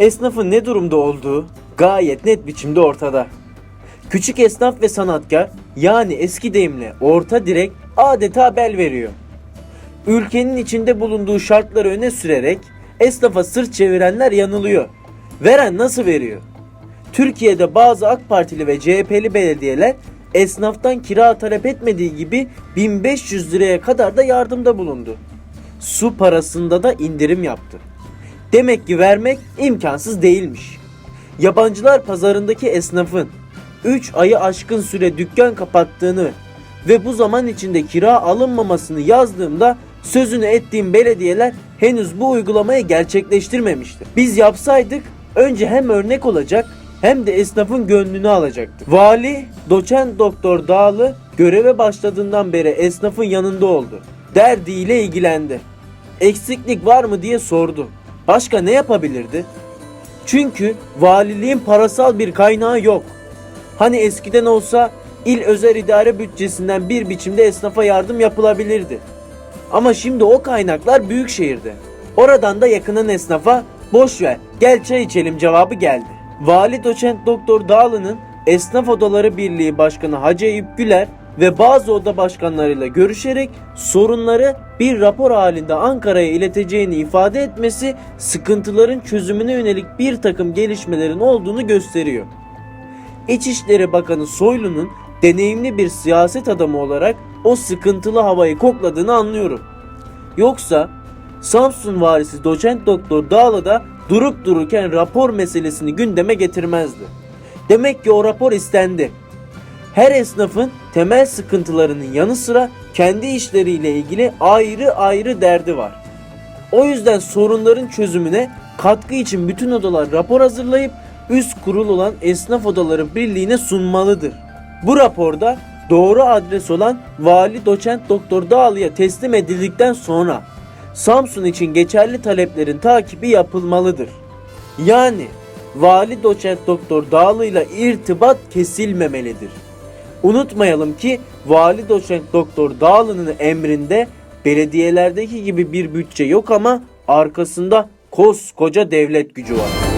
esnafın ne durumda olduğu gayet net biçimde ortada. Küçük esnaf ve sanatkar yani eski deyimle orta direk adeta bel veriyor. Ülkenin içinde bulunduğu şartları öne sürerek esnafa sırt çevirenler yanılıyor. Veren nasıl veriyor? Türkiye'de bazı AK Partili ve CHP'li belediyeler esnaftan kira talep etmediği gibi 1500 liraya kadar da yardımda bulundu. Su parasında da indirim yaptı. Demek ki vermek imkansız değilmiş. Yabancılar pazarındaki esnafın 3 ayı aşkın süre dükkan kapattığını ve bu zaman içinde kira alınmamasını yazdığımda sözünü ettiğim belediyeler henüz bu uygulamayı gerçekleştirmemişti. Biz yapsaydık önce hem örnek olacak hem de esnafın gönlünü alacaktı. Vali, doçent doktor Dağlı göreve başladığından beri esnafın yanında oldu. Derdiyle ilgilendi. Eksiklik var mı diye sordu. Başka ne yapabilirdi? Çünkü valiliğin parasal bir kaynağı yok. Hani eskiden olsa il özel idare bütçesinden bir biçimde esnafa yardım yapılabilirdi. Ama şimdi o kaynaklar büyük şehirde. Oradan da yakının esnafa boş ver gel çay içelim cevabı geldi. Vali doçent doktor Dağlı'nın Esnaf Odaları Birliği Başkanı Hacı Eyüp Güler ve bazı oda başkanlarıyla görüşerek sorunları bir rapor halinde Ankara'ya ileteceğini ifade etmesi sıkıntıların çözümüne yönelik bir takım gelişmelerin olduğunu gösteriyor. İçişleri Bakanı Soylu'nun deneyimli bir siyaset adamı olarak o sıkıntılı havayı kokladığını anlıyorum. Yoksa Samsun valisi doçent doktor Dağlı da durup dururken rapor meselesini gündeme getirmezdi. Demek ki o rapor istendi. Her esnafın temel sıkıntılarının yanı sıra kendi işleriyle ilgili ayrı ayrı derdi var. O yüzden sorunların çözümüne katkı için bütün odalar rapor hazırlayıp üst kurul olan Esnaf Odaları Birliği'ne sunmalıdır. Bu raporda doğru adres olan Vali Doçent Doktor Dağlı'ya teslim edildikten sonra Samsun için geçerli taleplerin takibi yapılmalıdır. Yani Vali Doçent Doktor Dağlı ile irtibat kesilmemelidir. Unutmayalım ki Vali Doçent Doktor Dağlı'nın emrinde belediyelerdeki gibi bir bütçe yok ama arkasında koskoca devlet gücü var.